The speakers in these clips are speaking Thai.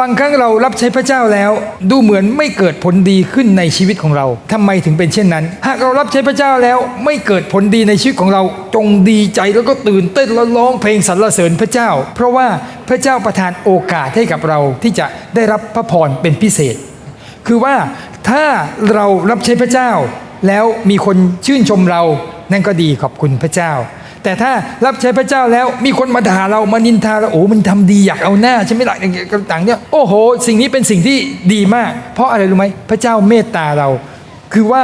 บางครั้งเรารับใช้พระเจ้าแล้วดูเหมือนไม่เกิดผลดีขึ้นในชีวิตของเราทำไมถึงเป็นเช่นนั้น หากเรารับใช้พระเจ้าแล้วไม่เกิดผลดีในชีวิตของเรา จงดีใจแล้วก็ตื่นเต้นแล้วร้องเพลงสรรเสริญพระเจ้า เพราะว่าพระเจ้าประทานโอกาสให้กับเราที่จะได้รับพระพรเป็นพิเศษ คือว่าถ้าเรารับใช้พระเจ้าแล้วมีคนชื่นชมเรานั่นก็ดีขอบคุณพระเจ้า แต่ถ้ารับใช้พระเจ้าแล้วมีคนมาด่าเรามานินทาเราโอ้มันทำดีอยากเอาหน้าใช่ไหมล่ะอย่างเงี้ยต่างเนี่ยโอ้โห สิ่งนี้เป็นสิ่งที่ดีมาก เพราะอะไรรู้ไหมพระเจ้าเมตตาเรา คือว่า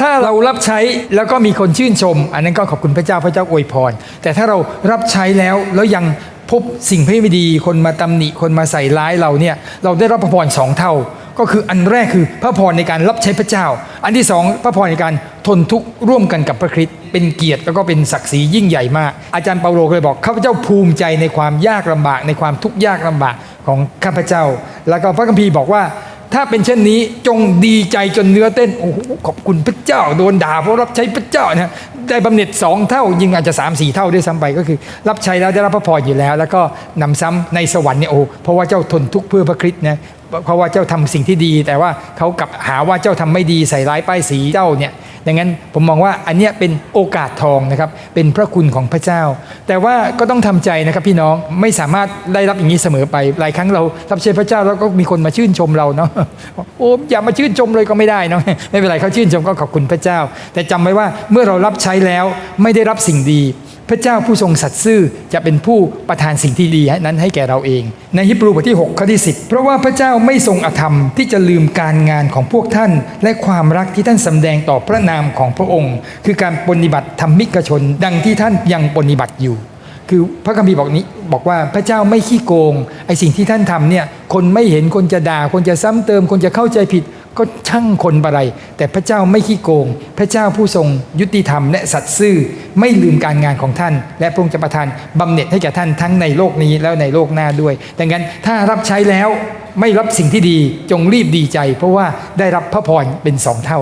ถ้าเรารับใช้แล้วก็มีคนชื่นชม อันนั้นก็ขอบคุณพระเจ้าพระเจ้าอวยพร แต่ถ้าเรารับใช้แล้วแล้วยังพบสิ่งไม่ดี คนมาตำหนิคนมาใส่ร้ายเราเนี่ยเราได้รับพระพรสองเท่า ก็คืออันแรกคือพระพรในการรับใช้พระเจ้า อันที่สองพระพรในการทนทุกข์ร่วมกันกับพระคริสต์เป็นเกียรติแล้วก็เป็นศักดิ์ศรียิ่งใหญ่มาก อาจารย์เปาโลเคยบอกข้าพเจ้าภูมิใจในความยากลำบาก ในความทุกข์ยากลำบากของข้าพเจ้า แล้วก็พระคัมภีร์บอกว่า ถ้าเป็นเช่นนี้จงดีใจจนเนื้อเต้นโอ้โหขอบคุณพระเจ้าโดนด่าเพราะรับใช้พระเจ้านะ ได้บำเหน็จสองเท่ายิงอาจจะสามสี่เท่าด้วยซ้ำไปก็คือ รับใช้แล้วได้รับพระพรอยู่แล้ว แล้วก็นำซ้ำในสวรรค์เนี่ยโอ้เพราะว่าเจ้าทนทุกข์เพื่อพระคริสต์นะเพราะว่าเจ้าทำสิ่งที่ดี แต่ว่าเขากลับหาว่าเจ้าทำไม่ดีใส่ร้ายป้ายสีเจ้าเนี่ย ดังนั้นผมมองว่าอันเนี้ยเป็นโอกาสทองนะครับเป็นพระคุณของพระเจ้า แต่ว่าก็ต้องทำใจนะครับพี่น้องไม่สามารถได้รับอย่างนี้เสมอไปหลายครั้งเรารับใช้พระเจ้าแล้วก็มีคนมาชื่นชมเราเนาะโอ้อย่ามาชื่นชมเลยก็ไม่ได้เนาะไม่เป็นไรเขาชื่นชมก็ขอบคุณพระเจ้า แต่จำไว้ว่าเมื่อเรารับใช้แล้วไม่ได้รับสิ่งดี พระเจ้าผู้ทรงสัตย์ซื่อจะเป็นผู้ประทานสิ่งที่ดีนั้นให้แก่เราเอง ในฮิบรูบทที่ 6 ข้อที่ 10 เพราะว่าพระเจ้าไม่ทรงอธรรมที่จะลืมการงานของพวกท่าน และความรักที่ท่านสำแดงต่อพระนามของพระองค์ คือการปฏิบัติธรรมิกชน ดังที่ท่านยังปฏิบัติอยู่ คือพระคัมภีร์บอกนี้บอกว่าพระเจ้าไม่ขี้โกงไอสิ่งที่ท่านทำเนี่ยคนไม่เห็นคนจะด่าคนจะซ้ำเติมคนจะเข้าใจผิด ก็ช่างคนบะไร แต่พระเจ้าไม่ขี้โกง พระเจ้าผู้ทรงยุติธรรมและสัตย์ซื่อไม่ลืมการงานของท่าน และพระองค์จะประทานบำเหน็จให้แก่ท่านทั้งในโลกนี้แล้วในโลกหน้าด้วย ดังนั้นถ้ารับใช้แล้วไม่รับสิ่งที่ดีจงรีบดีใจ เพราะว่าได้รับพระพรเป็นสองเท่า